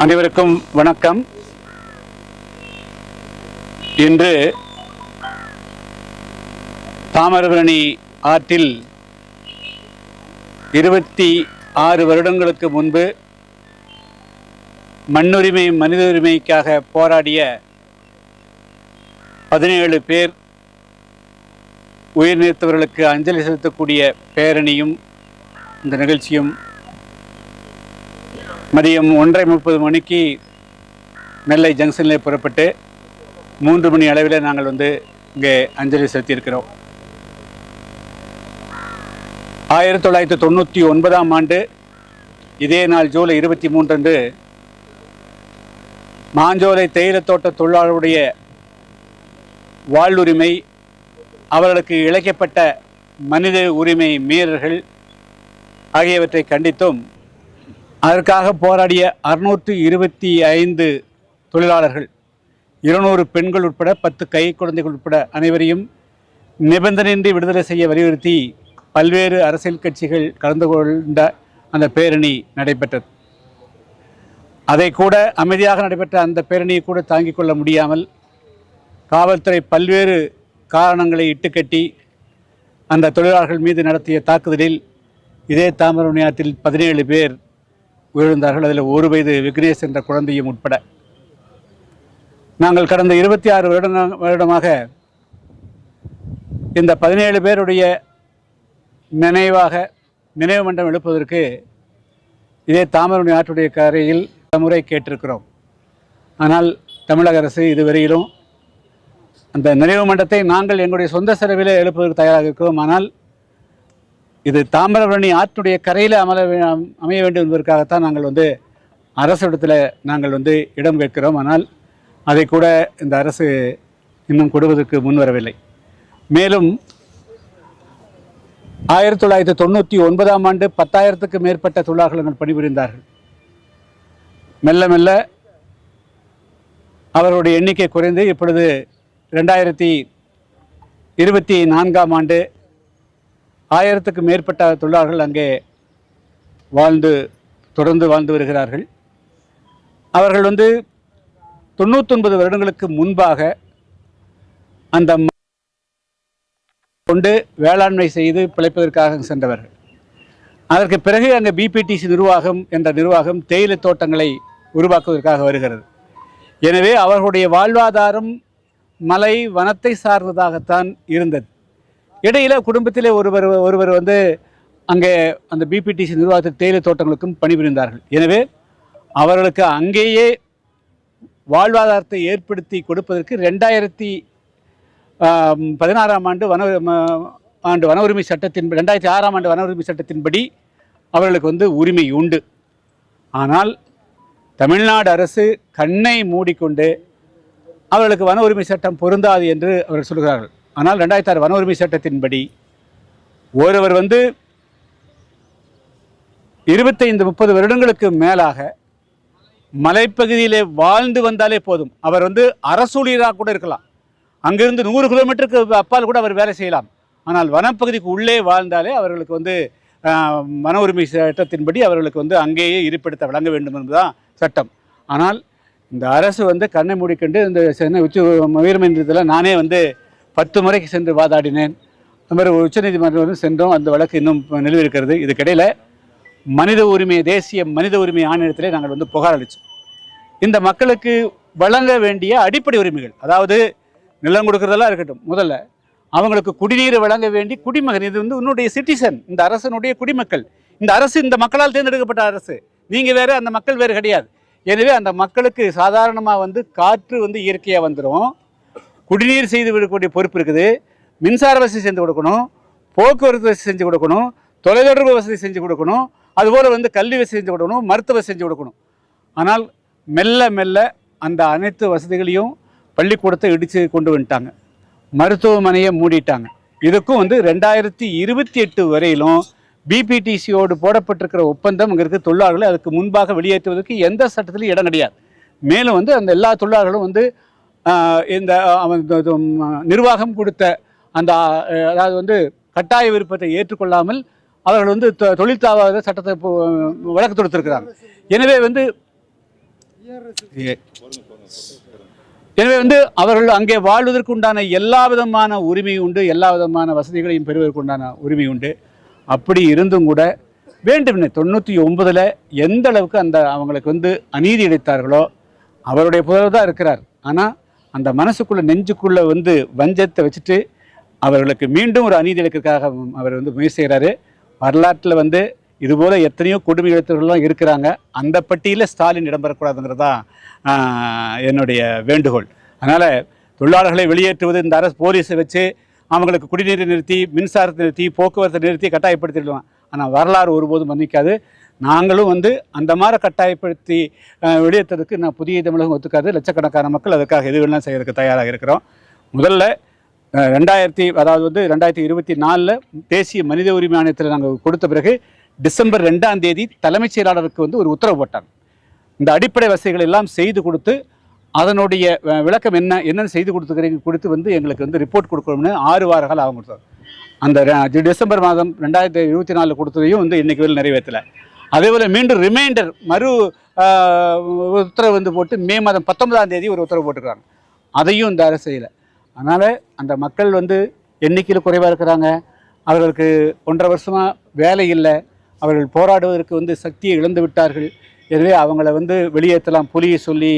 அனைவருக்கும் வணக்கம். இன்று தாமிரபரணி ஆற்றில் இருபத்தி ஆறு வருடங்களுக்கு முன்பு மண்ணுரிமை மனித உரிமைக்காக போராடிய பதினேழு பேர் உயிர் நீத்தவர்களுக்கு அஞ்சலி செலுத்தக்கூடிய பேரணியும் இந்த நிகழ்ச்சியும் மதியம் ஒன்றரை முப்பது மணிக்கு நெல்லை ஜங்ஷனில் புறப்பட்டு மூன்று மணி அளவில் நாங்கள் வந்து இங்கே அஞ்சலி செலுத்தியிருக்கிறோம். ஆயிரத்தி தொள்ளாயிரத்தி தொண்ணூற்றி ஒன்பதாம் ஆண்டு இதே நாள் ஜூலை இருபத்தி மூன்றன்று மாஞ்சோலை தேயிலை தோட்ட தொழிலாளருடைய வாழ்வுரிமை அவர்களுக்கு இழைக்கப்பட்ட மனித உரிமை மீறல்கள் ஆகியவற்றை கண்டித்தும் அதற்காக போராடிய அறுநூற்றி இருபத்தி ஐந்து தொழிலாளர்கள் இருநூறு பெண்கள் உட்பட பத்து கை குழந்தைகள் உட்பட அனைவரையும் நிபந்தனையின்றி விடுதலை செய்ய வலியுறுத்தி பல்வேறு அரசியல் கட்சிகள் கலந்து கொண்ட அந்த பேரணி நடைபெற்றது. அதை கூட அமைதியாக நடைபெற்ற அந்த பேரணியை கூட தாங்கிக் கொள்ள முடியாமல் காவல்துறை பல்வேறு காரணங்களை இட்டுக்கட்டி அந்த தொழிலாளர்கள் மீது நடத்திய தாக்குதலில் இதே தாமிரபரணி ஆற்றில் பதினேழு பேர் உயிர்ந்தார்கள் அதில் ஒரு வயது விக்னேஷ் என்ற குழந்தையும் உட்பட. நாங்கள் கடந்த இருபத்தி ஆறு வருட வருடமாக இந்த பதினேழு பேருடைய நினைவாக நினைவு மண்டம் எழுப்பதற்கு இதே தாமிரபரணி ஆற்றுடைய கரையில் பல முறை கேட்டிருக்கிறோம். ஆனால் தமிழக அரசு இதுவரையிலும் அந்த நினைவு மண்டத்தை நாங்கள் எங்களுடைய சொந்த செலவிலே எழுப்புவதற்கு தயாராக இருக்கிறோம். ஆனால் இது தாமிரபரணி ஆற்றுடைய கரையில் அமல அமைய வேண்டும் என்பதற்காகத்தான் நாங்கள் வந்து அரசிடத்தில் நாங்கள் வந்து இடம் கேட்கிறோம். ஆனால் அதை கூட இந்த அரசு இன்னும் கொடுவதற்கு முன்வரவில்லை. மேலும் ஆயிரத்தி தொள்ளாயிரத்தி தொண்ணூற்றி ஒன்பதாம் ஆண்டு பத்தாயிரத்துக்கு மேற்பட்ட தொழிலாளர்கள் பணிபுரிந்தார்கள். மெல்ல மெல்ல அவர்களுடைய எண்ணிக்கை குறைந்து இப்பொழுது ரெண்டாயிரத்தி இருபத்தி நான்காம் ஆண்டு ஆயிரத்துக்கு மேற்பட்ட தொழிலாளர்கள் அங்கே வாழ்ந்து தொடர்ந்து வாழ்ந்து வருகிறார்கள். அவர்கள் வந்து தொண்ணூத்தொன்பது வருடங்களுக்கு முன்பாக அந்த கொண்டு வேளாண்மை செய்து பிழைப்பதற்காக சென்றவர்கள். அதற்கு பிறகு அங்கே பிபிடிசி நிர்வாகம் என்ற நிர்வாகம் தேயிலை தோட்டங்களை உருவாக்குவதற்காக வருகிறது. எனவே அவர்களுடைய வாழ்வாதாரம் மலை வனத்தை சார்ந்ததாகத்தான் இருந்தது. இடையில குடும்பத்திலே ஒருவர் ஒருவர் வந்து அங்கே அந்த பிபிடிசி நிர்வாகத்தில் தேயிலை தோட்டங்களுக்கும் பணிபுரிந்தார்கள். எனவே அவர்களுக்கு அங்கேயே வாழ்வாதாரத்தை ஏற்படுத்தி கொடுப்பதற்கு ரெண்டாயிரத்தி பதினாறாம் ஆண்டு வன ஆண்டு வன உரிமை சட்டத்தின் ரெண்டாயிரத்தி ஆறாம் ஆண்டு வன உரிமை சட்டத்தின்படி அவர்களுக்கு வந்து உரிமை உண்டு. ஆனால் தமிழ்நாடு அரசு கண்ணை மூடிக்கொண்டு அவர்களுக்கு வன உரிமை சட்டம் பொருந்தாது என்று அவர்கள் சொல்கிறார்கள். ஆனால் ரெண்டாயிரத்தி ஆறு வன உரிமை சட்டத்தின்படி ஒருவர் வந்து இருபத்தைந்து முப்பது வருடங்களுக்கு மேலாக மலைப்பகுதியிலே வாழ்ந்து வந்தாலே போதும். அவர் வந்து அரசூழியராக கூட இருக்கலாம். அங்கிருந்து நூறு கிலோமீட்டருக்கு அப்பால் கூட அவர் வேலை செய்யலாம். ஆனால் வனப்பகுதிக்கு உள்ளே வாழ்ந்தாலே அவர்களுக்கு வந்து வன உரிமை சட்டத்தின்படி அவர்களுக்கு வந்து அங்கேயே இருப்பிடத்தை வழங்க வேண்டும் என்பதுதான் சட்டம். ஆனால் இந்த அரசு வந்து கண்ணை மூடிக்கொண்டு இந்த சென்னை உச்ச உயர்மன்றத்தில் நானே வந்து பத்து முறைக்கு சென்று வாதாடினேன். அது மாதிரி உச்சநீதிமன்றம் வந்து சென்றோம். அந்த வழக்கு இன்னும் நிலவிருக்கிறது இதுக்கிடையில் மனித உரிமை தேசிய மனித உரிமை ஆணையத்திலே நாங்கள் வந்து புகார் அளித்தோம் இந்த மக்களுக்கு வழங்க வேண்டிய அடிப்படை உரிமைகள் அதாவது நிலம் கொடுக்குறதெல்லாம் இருக்கட்டும் முதல்ல அவங்களுக்கு குடிநீர் வழங்க வேண்டி குடிமகன். இது வந்து உன்னுடைய சிட்டிசன் இந்த அரசனுடைய குடிமக்கள். இந்த அரசு இந்த மக்களால் தேர்ந்தெடுக்கப்பட்ட அரசு. நீங்கள் வேறு அந்த மக்கள் வேறு கிடையாது. எனவே அந்த மக்களுக்கு சாதாரணமாக வந்து காற்று வந்து இயற்கையாக வந்துடும் குடிநீர் செய்து விடக்கூடிய பொறுப்பு இருக்குது. மின்சார வசதி செஞ்சு கொடுக்கணும். போக்குவரத்து வசதி செஞ்சு கொடுக்கணும். தொலைத்தொடர்பு வசதி செஞ்சு கொடுக்கணும். அதுபோல் வந்து கல்வி வசதி செஞ்சு கொடுக்கணும். மருத்துவ செஞ்சு கொடுக்கணும். ஆனால் மெல்ல மெல்ல அந்த அனைத்து வசதிகளையும் பள்ளிக்கூடத்தை இடித்து கொண்டு வந்துட்டாங்க. மருத்துவமனையை மூடிட்டாங்க. இதுக்கும் வந்து ரெண்டாயிரத்தி இருபத்தி எட்டு வரையிலும் பிபிடிசியோடு போடப்பட்டிருக்கிற ஒப்பந்தம் இங்கே இருக்க. தொழிலாளர்களை அதுக்கு முன்பாக வெளியேற்றுவதற்கு எந்த சட்டத்திலும் இடம் கிடையாது. மேலும் வந்து அந்த எல்லா தொழிலாளர்களும் வந்து இந்த அவன் நிர்வாகம் கொடுத்த அந்த அதாவது வந்து கட்டாய விருப்பத்தை ஏற்றுக்கொள்ளாமல் அவர்கள் வந்து தொ- சட்டத்தை வழக்கு தொடுத்திருக்கிறாங்க எனவே வந்து எனவே வந்து அவர்கள் அங்கே வாழ்வதற்கு உண்டான எல்லா விதமான உரிமை உண்டு எல்லா விதமான வசதிகளையும் பெறுவதற்கு உண்டான உரிமை உண்டு. அப்படி இருந்தும் கூட வேண்டும் தொண்ணூற்றி ஒன்பதில் எந்த அளவுக்கு அந்த அவங்களுக்கு வந்து அநீதி இழைத்தார்களோ அவருடைய புதல்வர் தான் இருக்கிறார். ஆனால் அந்த மனசுக்குள்ளே நெஞ்சுக்குள்ளே வந்து வஞ்சத்தை வச்சுட்டு அவர்களுக்கு மீண்டும் ஒரு அநீதி இழக்கிறதுக்காக அவர் வந்து முயற்சி செய்கிறாரு வரலாற்றில் வந்து இதுபோல் எத்தனையோ கொடுமை இழைத்தவர்களும் இருக்கிறாங்க. அந்த பட்டியலில் ஸ்டாலின் இடம்பெறக்கூடாதுங்கிறது தான் என்னுடைய வேண்டுகோள். அதனால் தொழிலாளர்களை வெளியேற்றுவது இந்த அரசு போலீஸை வச்சு அவங்களுக்கு குடிநீரை நிறுத்தி மின்சாரத்தை நிறுத்தி போக்குவரத்தை நிறுத்தி கட்டாயப்படுத்திடலாம். ஆனால் வரலாறு ஒருபோதும் மன்னிக்காது. நாங்களும் வந்து அந்த மாதிரி கட்டாயப்படுத்தி வெளியேற்றதுக்கு நான் புதிய தமிழகம் ஒத்துக்காது லட்சக்கணக்கான மக்கள் அதுக்காக எதுவெல்லாம் செய்கிறதுக்கு செய்யறதுக்கு தயாராக இருக்கிறோம். முதல்ல ரெண்டாயிரத்தி அதாவது வந்து ரெண்டாயிரத்தி இருபத்தி நாலில் தேசிய மனித உரிமை ஆணையத்தில் நாங்கள் கொடுத்த பிறகு டிசம்பர் ரெண்டாம் தேதி தலைமைச் செயலாளருக்கு வந்து ஒரு உத்தரவு போட்டாங்க. இந்த அடிப்படை வசதிகள் எல்லாம் செய்து கொடுத்து அதனுடைய விளக்கம் என்ன என்னென்னு செய்து கொடுத்துக்கிறீங்க கொடுத்து வந்து எங்களுக்கு வந்து ரிப்போர்ட் கொடுக்கணும்னு ஆறு வார காலம் ஆகும் கொடுத்தாங்க அந்த டிசம்பர் மாதம் ரெண்டாயிரத்தி இருபத்தி நாலில் கொடுத்ததையும் வந்து இன்றைக்கு வரை நிறைவேற்றலை. அதே போல் மீண்டும் ரிமைண்டர் மறு உத்தரவு வந்து போட்டு மே மாதம் பத்தொன்பதாம் தேதி ஒரு உத்தரவு போட்டுருக்காங்க. அதையும் இந்த அரசு செய்யலை. அதனால் அந்த மக்கள் வந்து எண்ணிக்கையில் குறைவாக இருக்கிறாங்க. அவர்களுக்கு ஒன்றரை வருஷமாக வேலை இல்லை. அவர்கள் போராடுவதற்கு வந்து சக்தியை இழந்து விட்டார்கள். எனவே அவங்கள வந்து வெளியேற்றலாம் புலியை சொல்லி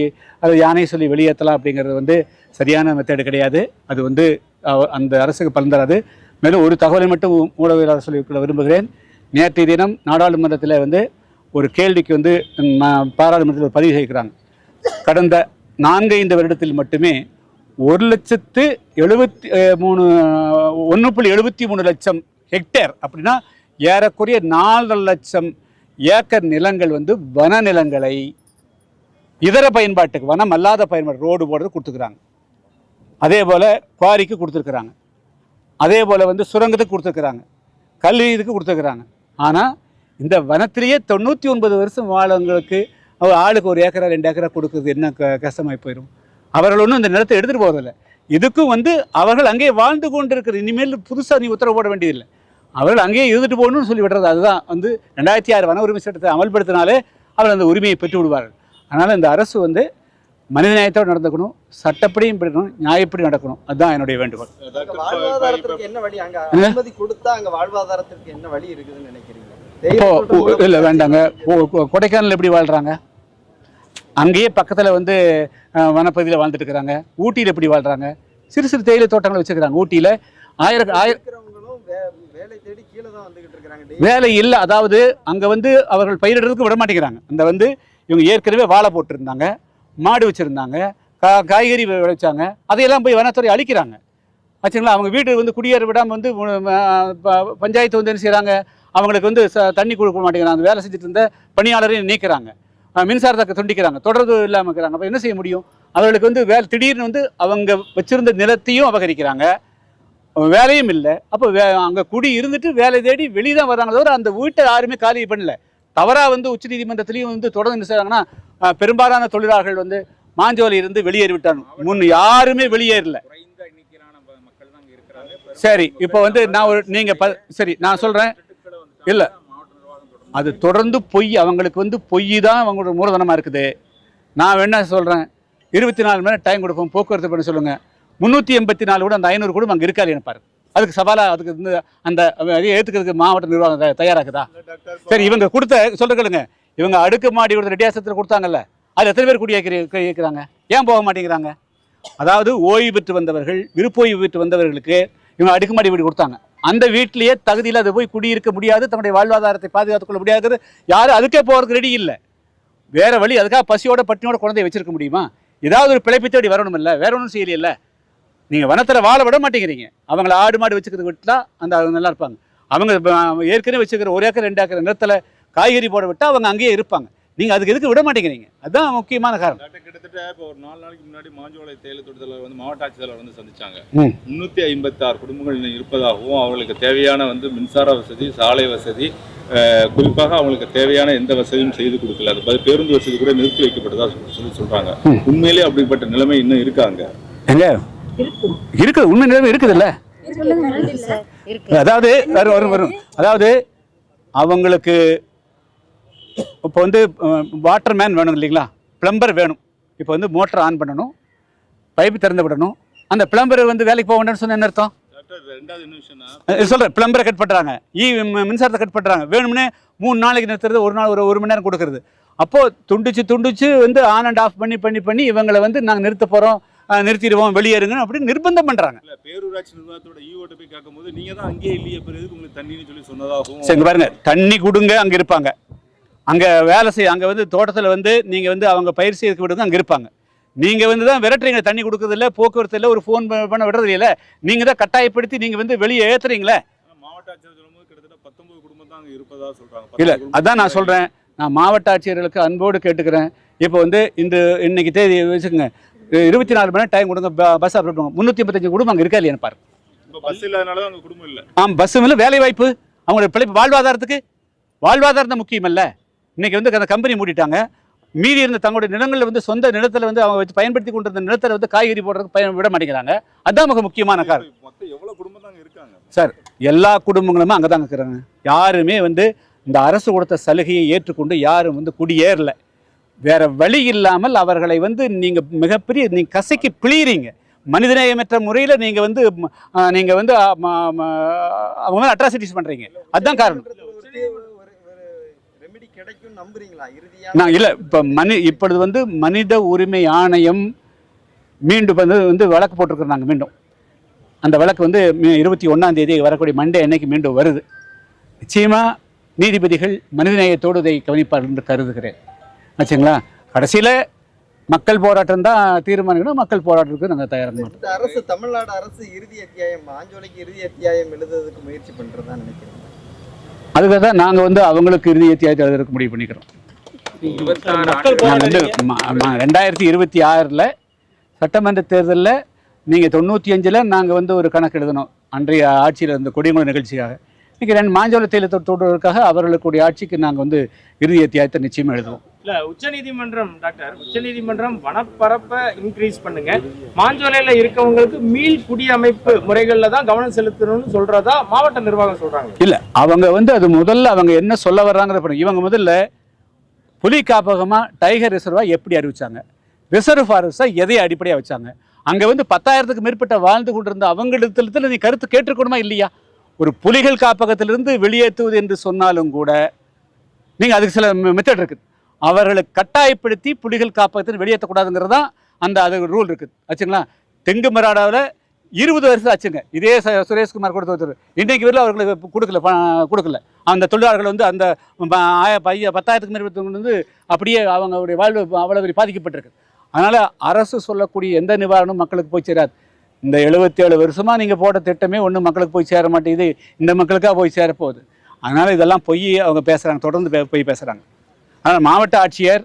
அது யானையை சொல்லி வெளியேற்றலாம் அப்படிங்கிறது வந்து சரியான மெத்தேடு கிடையாது. அது வந்து அந்த அரசுக்கு பலன் தராது. மேலும் ஒரு தகவலை மட்டும் ஊடகவியலாளர் சொல்லி விரும்புகிறேன். நேற்றைய தினம் நாடாளுமன்றத்தில் வந்து ஒரு கேள்விக்கு வந்து ம- பாராளுமன்றத்தில் பதிவு செய்கிறாங்க. கடந்த நான்கு ஐந்து வருடத்தில் மட்டுமே ஒரு லட்சத்து எழுபத்தி மூணு ஒன்று புள்ளி எழுபத்தி மூணு லட்சம் ஹெக்டேர் அப்படின்னா ஏறக்குறைய நாலு லட்சம் ஏக்கர் நிலங்கள் வந்து வன நிலங்களை இதர பயன்பாட்டுக்கு வனம் அல்லாத பயன்பாடு ரோடு போடுறது கொடுத்துக்கிறாங்க. அதே போல் குவாரிக்கு கொடுத்துருக்குறாங்க. அதே போல் வந்து சுரங்கத்துக்கு கொடுத்துருக்குறாங்க. கல்வி இதுக்கு கொடுத்துருக்குறாங்க. ஆனால் இந்த வனத்திலேயே தொண்ணூற்றி ஒன்பது வருஷம் வாழவங்களுக்கு அவர் ஆளுக்கு ஒரு ஏக்கரா ரெண்டு ஏக்கரா கொடுக்குறது என்ன க கஷ்டமாகி போயிடும் அவர்கள் ஒன்றும் இந்த நிலத்தை எடுத்துகிட்டு போகிறதில்ல இதுக்கும் வந்து அவர்கள் அங்கேயே வாழ்ந்து கொண்டு இருக்கிற இனிமேல் புதுசாக நீ உத்தரவு போட வேண்டியதில்லை. அவர்கள் அங்கேயே இருந்துட்டு போகணும்னு சொல்லி விடுறது அதுதான். வந்து ரெண்டாயிரத்தி ஆறு வன உரிமை சட்டத்தை அமல்படுத்தினாலே அவர் அந்த உரிமையை பெற்று விடுவார்கள் அதனால் இந்த அரசு வந்து மனிதநேயத்தோடு நடந்துக்கணும் சட்டப்படியும் இருக்கணும் நியாயப்படி நடக்கணும். அதுதான் என்னுடைய வேண்டுகோள். வாழ்வாதாரத்திற்கு என்ன வழி? அங்க? அனுமதி கொடுத்தா அங்க வாழ்வாதாரத்திற்கு என்ன வழி இருக்குதுன்னு நினைக்கிறீங்க? இப்போ இல்லை வேண்டாங்க. கொடைக்கானல் எப்படி வாழ்கிறாங்க அங்கேயே பக்கத்தில் வந்து வனப்பகுதியில் வாழ்ந்துட்டு இருக்கிறாங்க. ஊட்டியில் எப்படி வாழ்கிறாங்க சிறு சிறு தேயிலை தோட்டங்கள் வச்சுக்கிறாங்க ஊட்டியில். ஆயிரம் ஆயிரம் இருக்கிறவங்களும் வே- வேலை தேடி கீழே தான் வந்துகிட்டு இருக்காங்க வேலை இல்லை. அதாவது அங்கே வந்து அவர்கள் பயிரிடுறதுக்கு விட மாட்டேங்கிறாங்க. அந்த வந்து இவங்க ஏற்கனவே வாழை போட்டிருந்தாங்க. மாடு வச்சுருந்தாங்க கா காய்கறி விளைச்சாங்க அதையெல்லாம் போய் வனத்துறை அழிக்கிறாங்க. ஆச்சுங்களா? அவங்க வீடு வந்து குடியேற விடாமல் வந்து ப- பஞ்சாயத்து வந்து என்ன செய்கிறாங்க அவங்களுக்கு வந்து ச தண்ணி கொடுக்க மாட்டேங்கிறாங்க. அந்த வேலை செஞ்சுட்டு இருந்த பணியாளரையும் நீக்கிறாங்க. மின்சாரத்தை துண்டிக்கிறாங்க. தொடர்பு இல்லாமல் இருக்கிறாங்க. அப்போ என்ன செய்ய முடியும்? அவர்களுக்கு வந்து வேலை திடீர்னு வந்து அவங்க வச்சுருந்த நிலத்தையும் அபகரிக்கிறாங்க. வேலையும் இல்லை. அப்போ வே அங்கே குடி இருந்துட்டு வேலை தேடி வெளியே தான் வர்றாங்க தவிர அந்த வீட்டை யாருமே காலி பண்ணல. தவறாக வந்து உச்சநீதிமன்றத்துலேயும் வந்து தொடர்ந்து என்ன செய்கிறாங்கன்னா பெரும்பாலான தொழிலாளர்கள் வந்து மாஞ்சோலி இருந்து வெளியேறிவிட்டாங்க முன் யாருமே வெளியேறல. சரி இப்போ வந்து நான் ஒரு நீங்கள் ப சரி நான் சொல்கிறேன் இல்லை. இல்ல. அது தொடர்ந்து பொய் அவங்களுக்கு வந்து பொய் தான் அவங்களோட மூலதனமாக இருக்குது. நான் என்ன சொல்கிறேன் இருபத்தி நாலு மணி டைம் கொடுப்போம். போக்குவரத்து பண்ண சொல்லுங்கள் முந்நூற்றி எண்பத்தி நாலு கூட அந்த ஐநூறு கூட அங்கே இருக்காது எனக்கு அதுக்கு சவாலாக அதுக்கு வந்து அந்த அதை ஏற்றுக்கிறதுக்கு மாவட்ட நிர்வாகம் த- தயாராகுதா? சரி இவங்க கொடுத்த சொல்ற இவங்க இவங்க அடுக்குமாடி கொடுத்த ரெட்டியாசத்தில் கொடுத்தாங்கல்ல அது எத்தனை பேர் குடியேற்கிறாங்க இருக்கிறாங்க? ஏன் போக மாட்டேங்கிறாங்க? அதாவது ஓய்வு பெற்று வந்தவர்கள் விருப்போய்வு பெற்று வந்தவர்களுக்கு இவங்க அடுக்குமாடி வீடு கொடுத்தாங்க. அந்த வீட்டிலேயே தகுதியில் அது போய் குடியிருக்க முடியாது தன்னுடைய வாழ்வாதாரத்தை பாதுகாத்துக் கொள்ள முடியாது யாரும் அதுக்கே போகிறதுக்கு ரெடி இல்லை. வேற வழி அதுக்காக பசியோட பட்டினியோட குழந்தைய வச்சிருக்க முடியுமா? ஏதாவது ஒரு பிழைப்பு தேடி வரணும் இல்லை வேற ஒன்றும் செய்யலையில்ல நீங்கள் வனத்தில் வாழ விட மாட்டேங்கிறீங்க. அவங்கள ஆடு மாடு வச்சுக்கிறது விட்டுலாம் அந்த அவங்க நல்லா இருப்பாங்க. அவங்க ஏற்கனவே வச்சுக்கிற ஒரு ஏக்கர் ரெண்டு ஏக்கர் நிலத்தில் காய்கறி போட விட்டா அவங்க அங்கேயே இருப்பாங்க. நீங்கள் அதுக்கு எதுக்கு விட மாட்டேங்கிறீங்க? அதுதான் முக்கியமான காரணம். டாக்டர் கிட்டத்தட்ட இப்போ ஒரு நாலு நாளைக்கு முன்னாடி மாஞ்சோலை தேயிலை தோட்டத்தில் வந்து மாவட்ட ஆட்சித்தலைவர் வந்து சந்திச்சாங்க. ம். முன்னூத்தி ஐம்பத்தி ஆறு குடும்பங்கள் இருப்பதாகவும் அவங்களுக்கு தேவையான வந்து மின்சார வசதி சாலை வசதி குறிப்பாக அவங்களுக்கு தேவையான எந்த வசதியும் செய்து கொடுக்கல. அது பேருந்து வசதி கூட நிறுத்தி வைக்கப்பட்டதா சொல்லி- சொல்றாங்க. ம். உண்மையிலே அப்படிப்பட்ட நிலைமை இன்னும் இருக்காங்க எங்க? இருக்குது. உண்மை நிலைமை இருக்குதுல்ல? இருக்கு. அதாவது வரும் வரும் வரும் அதாவது அவங்களுக்கு இப்போ வந்து வாட்டர் மேன் வேணும் இல்லைங்களா? பிளம்பர் வேணும். இப்போ வந்து மோட்டர் ஆன் பண்ணணும் பைப்பு திறந்து விடணும். அந்த பிளம்பர் வந்து வேலைக்கு போக வேண்டாம்னு சொன்ன என்ன அர்த்தம்? சொல்றேன். பிளம்பரை கட் பண்ணுறாங்க ஈ மின்சாரத்தை கட் பண்ணுறாங்க வேணும்னே மூணு நாளைக்கு நிறுத்துறது ஒரு நாள் ஒரு ஒரு மணி நேரம் கொடுக்கறது. அப்போது துண்டிச்சு துண்டிச்சு வந்து ஆன் அண்ட் ஆஃப் பண்ணி பண்ணி பண்ணி இவங்களை வந்து நாங்கள் நிறுத்த போகிறோம் நிறுத்திடுவோம் வெளியேறுங்கன்னு அப்படி நிர்பந்தம் பண்ணுறாங்க இல்ல பேரூராட்சி நிர்வாகத்தோட ஈவோட்ட போய் கேட்கும்போது நீங்க தான் அங்கேயே இல்லையே பிறகு உங்களுக்கு தண்ணின்னு சொல்லி சொன்னதாகவும் சரி பாருங்க. தண்ணி கொடுங்க அங்கே இருப்பாங்க. அங்கே வேலை செய்ய அங்கே வந்து தோட்டத்தில் வந்து நீங்கள் வந்து அவங்க பயிர் செய்யறதுக்கு விடுங்க அங்கே இருப்பாங்க. நீங்கள் வந்து தான் விரட்டுறீங்க தண்ணி கொடுக்கறது இல்ல போக்குவரத்து இல்லை ஒரு ஃபோன் பண்ண விடுறது இல்லை. நீங்கள் தான் கட்டாயப்படுத்தி நீங்கள் வந்து வெளியே ஏற்றுறீங்களே இல்லை 19 குடும்பம் அதான் நான் சொல்கிறேன் நான் மாவட்ட ஆட்சியர்களுக்கு அன்போடு கேட்டுக்கிறேன். இப்போ வந்து இந்த இன்னைக்கு தேதி வச்சுக்கோங்க. இருபத்தி நாலு மணி நேரம் டைம் கொடுங்க பஸ் அப்புறம் முந்நூற்றி முப்பத்தஞ்சு குடும்பம் அங்கே இருக்கா இல்லையா பாரு. பஸ் இல்லாதனால குடும்பம் இல்ல. ஆம் பஸ்ஸும் இல்லை வேலை வாய்ப்பு அவங்களோட பிழைப்பு வாழ்வாதாரத்துக்கு. வாழ்வாதாரம் தான் முக்கியம் இல்லை இன்னைக்கு வந்து அந்த கம்பெனி மூடிட்டாங்க. மீதி இருந்த தங்களுடைய நிலங்களில் வந்து சொந்த நிலத்தில் வந்து அவங்க வச்சு பயன்படுத்தி கொண்டிருந்த நிலத்தில் வந்து காய்கறி போடுறதுக்கு பயன் விட மாட்டேங்கிறாங்க. அதுதான் மிக முக்கியமான காரணம். சார் எல்லா குடும்பங்களுமே அங்கே தான் இருக்கிறாங்க. யாருமே வந்து இந்த அரசு கொடுத்த சலுகையை ஏற்றுக்கொண்டு யாரும் வந்து குடியேறல. வேற வழி இல்லாமல் அவர்களை வந்து நீங்கள் மிகப்பெரிய நீங்கள் கசக்கி பிழியிறீங்க. மனிதநேயமற்ற முறையில் நீங்கள் வந்து நீங்கள் வந்து அவங்க அட்ராசிட்டிஸ் பண்ணுறீங்க அதுதான் காரணம் ஒரு தீர்வு, ஒரு ஒரு ரெமெடி கிடைக்கும் நம்புறீங்களா? நான் இல்லை இப்போ மனி இப்பொழுது வந்து மனித உரிமை ஆணையம் மீண்டும் வந்து வந்து வழக்கு போட்டிருக்கிறாங்க மீண்டும். அந்த வழக்கு வந்து இருபத்தி ஒன்றாம் தேதி வரக்கூடிய மண்டே அன்னைக்கு மீண்டும் வருது. நிச்சயமாக நீதிபதிகள் மனிதநேயத்தோடு இதை கவனிப்பார் என்று கருதுகிறேன். ஆச்சுங்களா? கடைசியில் மக்கள் போராட்டம் தான் தீர்மானிக்கணும் மக்கள் போராட்டத்துக்கு நாங்கள் தயாராக மாட்டோம். அரசு தமிழ்நாடு அரசு இறுதி அத்தியாயம் மாஞ்சோலைக்கு இறுதி அத்தியாயம் எழுதுறதுக்கு முயற்சி பண்றதா நினைக்கிறேன் அதுக்காக தான் நாங்கள் வந்து அவங்களுக்கு இறுதி அத்தியாயத்தை எழுதுறதுக்கு முடிவு பண்ணிக்கிறோம். வந்து ரெண்டாயிரத்தி இருபத்தி ஆறில் சட்டமன்ற தேர்தலில் நீங்கள் தொண்ணூற்றி அஞ்சில் நாங்கள் வந்து ஒரு கணக்கு எழுதணும். அன்றைய ஆட்சியில் இருந்த கொடியங்குளம் நிகழ்ச்சிக்காக இன்றைக்கி ரெண்டு மாஞ்சோல தேயிலை தோட்டத்துக்காக அவர்களுக்குடைய ஆட்சிக்கு நாங்கள் வந்து இறுதி அத்தியாயத்தை நிச்சயமாக எழுதுவோம். இல்ல உச்சநீதிமன்றம் டாக்டர் உச்சநீதிமன்றம் வனப்பரப்பை இன்க்ரீஸ் பண்ணுங்க. மாஞ்சோலையில இருக்கவங்களுக்கு மீள் குடியமைப்பு முறைகள்ல தான் கவனம் செலுத்தணும்னு சொல்றதா மாவட்ட நிர்வாகம் சொல்றாங்க. இல்லை அவங்க வந்து அது முதல்ல அவங்க என்ன சொல்ல வர்றாங்க இவங்க முதல்ல புலி காப்பகமாக டைகர் ரிசர்வாக எப்படி அறிவிச்சாங்க? ரிசர்வ் ஃபாரஸ்டா எதை அடிப்படையாக வச்சாங்க? அங்கே வந்து பத்தாயிரத்துக்கு மேற்பட்ட வாழ்ந்து கொண்டிருந்த அவங்களிடத்துல நீ கருத்து கேட்டிருக்கணுமா இல்லையா? ஒரு புலிகள் காப்பகத்திலிருந்து வெளியேற்றுவது என்று சொன்னாலும் கூட நீங்கள் அதுக்கு சில மெத்தட் இருக்குது. அவர்களை கட்டாயப்படுத்தி புலிகள் காப்பகத்தில் வெளியேற்றக்கூடாதுங்கிறது தான் அந்த அது ரூல் இருக்குது. ஆச்சுங்களா? தெங்கு மராடாவில் இருபது வருஷம் ஆச்சுங்க. இதே சுரேஷ்குமார் கொடுத்த ஒருத்தர் இன்றைக்கு வரையில் அவர்களுக்கு கொடுக்கல ப- கொடுக்கல. அந்த தொழிலாளர்கள் வந்து அந்த ப- ஆய பைய பத்தாயிரத்துக்கு மேற்பட்டவங்க வந்து அப்படியே அவங்களுடைய வாழ்வு அவ்வளோ பெரிய பாதிக்கப்பட்டிருக்கு. அதனால் அரசு சொல்லக்கூடிய எந்த நிவாரணமும் மக்களுக்கு போய் சேராது. இந்த எழுபத்தேழு வருஷமாக நீங்கள் போட்ட திட்டமே ஒன்றும் மக்களுக்கு போய் சேர மாட்டேங்குது. இந்த மக்களுக்காக போய் சேரப்போகுது. அதனால் இதெல்லாம் பொய் அவங்க பேசுகிறாங்க தொடர்ந்து பே- பொய் பேசுகிறாங்க அதனால் மாவட்ட ஆட்சியர்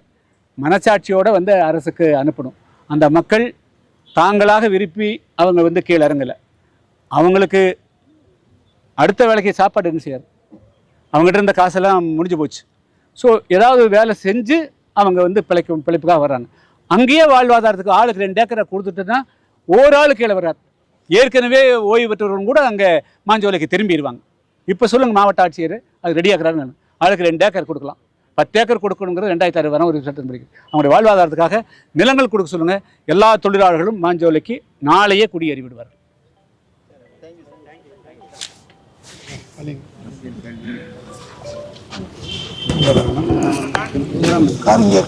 மனச்சாட்சியோடு வந்து அரசுக்கு அனுப்பணும். அந்த மக்கள் தாங்களாக விருப்பி அவங்க வந்து கீழே இறங்கலை. அவங்களுக்கு அடுத்த வேலைக்கு சாப்பாடு என்ன செய்யாது அவங்ககிட்ட இருந்த காசெல்லாம் முடிஞ்சு போச்சு. ஸோ ஏதாவது வேலை செஞ்சு அவங்க வந்து பிழைக்கும் பிழைப்புக்காக வர்றாங்க. அங்கேயே வாழ்வாதாரத்துக்கு ஆளுக்கு ரெண்டு ஏக்கரை கொடுத்துட்டுன்னா ஒரு ஆள் கீழே வர்றார் ஏற்கனவே ஓய்வு பெற்றவர்களும் கூட அங்கே மாஞ்சோலைக்கு திரும்பிடுவாங்க இப்போ சொல்லுங்கள் மாவட்ட ஆட்சியர் அது ரெடி ஆளுக்கு ரெண்டு ஏக்கர் கொடுக்கலாம். பத்து ஏக்கர் கொடுக்கணுங்கிறது ரெண்டாயிரத்தி ஆறு வரை ஒரு சட்டம் படிக்கும் அவங்களுடைய வாழ்வாதாரத்துக்காக நிலங்கள் கொடுக்க சொல்லுங்கள் எல்லா தொழிலாளர்களும் மாஞ்சோலைக்கு நாளையே குடியேறி விடுவார் தேங்க்யூ